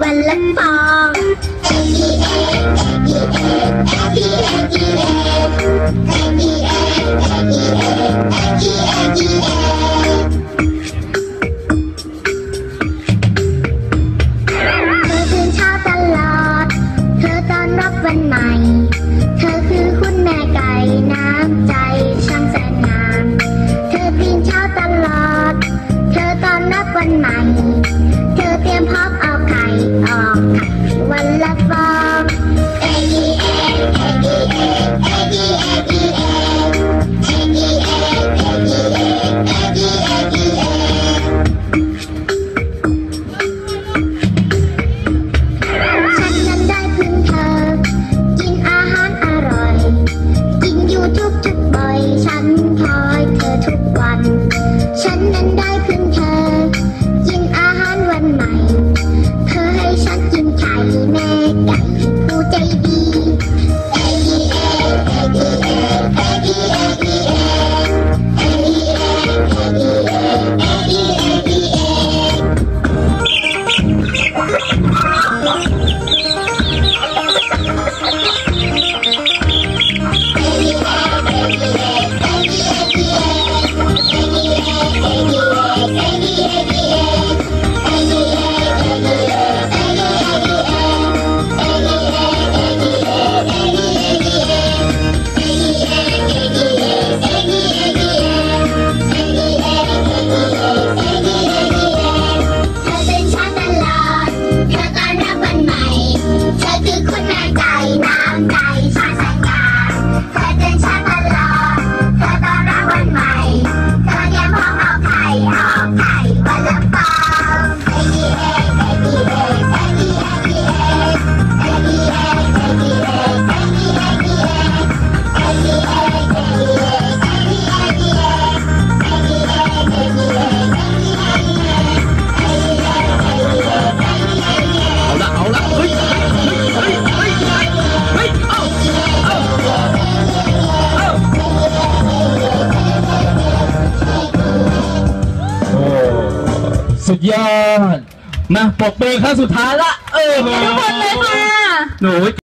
วันละฟองเ E A E A E A E A E A E A E A เมื่อคืนเช้าตลอด เธอตอนรับวันใหม่ Thank you. สุดยอด มาปรบมือครั้งสุดท้ายละ เออทุกคนเลยค่ะ หนู